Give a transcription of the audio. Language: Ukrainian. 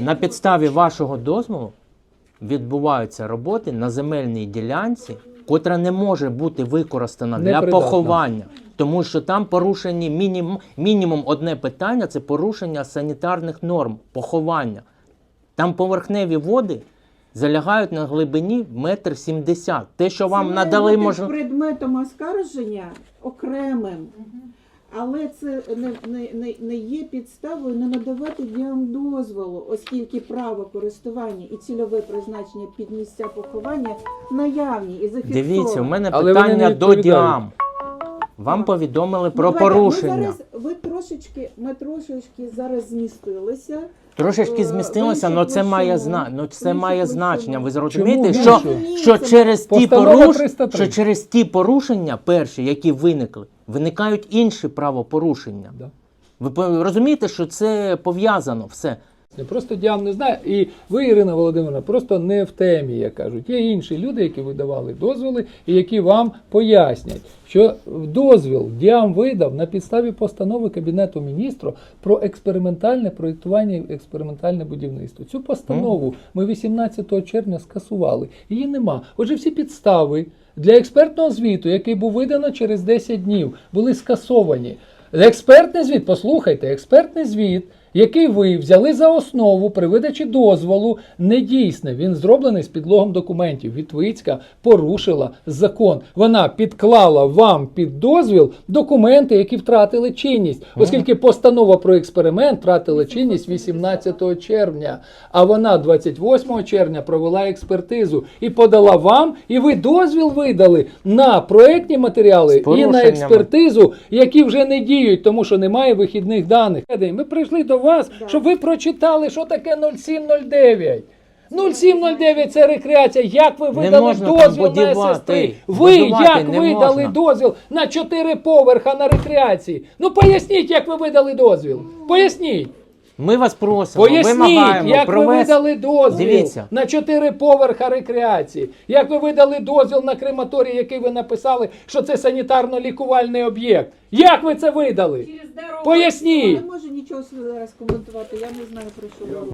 На підставі вашого дозволу відбуваються роботи на земельній ділянці, котра не може бути використана для Непридатна. поховання. Тому що там порушені мінімум, мінімум одне питання це порушення санітарних норм поховання. Там поверхневі води залягають на глибині метр сімдесят. Те, що вам надали бути предметом оскарження окремим. Але це не, не, не, не є підставою не надавати діям дозволу, оскільки право користування і цільове призначення під місця поховання наявні і зафіксовані. Дивіться, у мене Але питання до діам. Вам повідомили про Ну, давайте, порушення. Ми зараз, ви трошечки, ми трошечки зараз змістилися. Трошечки Е, змістилося, але це має зна... ну, це має значення. Ви зрозумієте, що, що через ті поруш... 303. що через ті порушення, перші, які виникли, виникають інші правопорушення. Да. Ви розумієте, що це пов'язано все. Просто діам не знає. І ви, Ірина Володимирівна, просто не в темі, як кажуть. Є інші люди, які видавали дозволи і які вам пояснять, що дозвіл діам видав на підставі постанови Кабінету міністрів про експериментальне проєктування і експериментальне будівництво. Цю постанову ми 18 червня скасували. Її нема. Отже, всі підстави для експертного звіту, який був видано через 10 днів, були скасовані. Експертний звіт, послухайте, експертний звіт, який ви взяли за основу при видачі дозволу, не дійсний. Він зроблений з підлогом документів. Вітвицька порушила закон. Вона підклала вам під дозвіл документи, які втратили чинність, оскільки постанова про експеримент втратила чинність 18 червня. А вона 28 червня провела експертизу і подала вам, і ви дозвіл видали на проектні матеріали і на експертизу, які вже не діють, тому що немає вихідних даних. Ми прийшли до вас, Да. щоб ви прочитали, що таке 0709. 0709 це рекреація. Як ви видали можна дозвіл на ССТ? Ви як видали можна. дозвіл на 4 поверха на рекреації? Ну поясніть, як ви видали дозвіл. Поясніть. Ми вас просимо, Поясніть, вимагаємо як ви провести. видали дозвіл Дивіться. на чотири поверха рекреації. Як ви видали дозвіл на крематорій, який ви написали, що це санітарно-лікувальний об'єкт. Як ви це видали? Поясніть. Я не можу нічого зараз коментувати, я не знаю про що ви.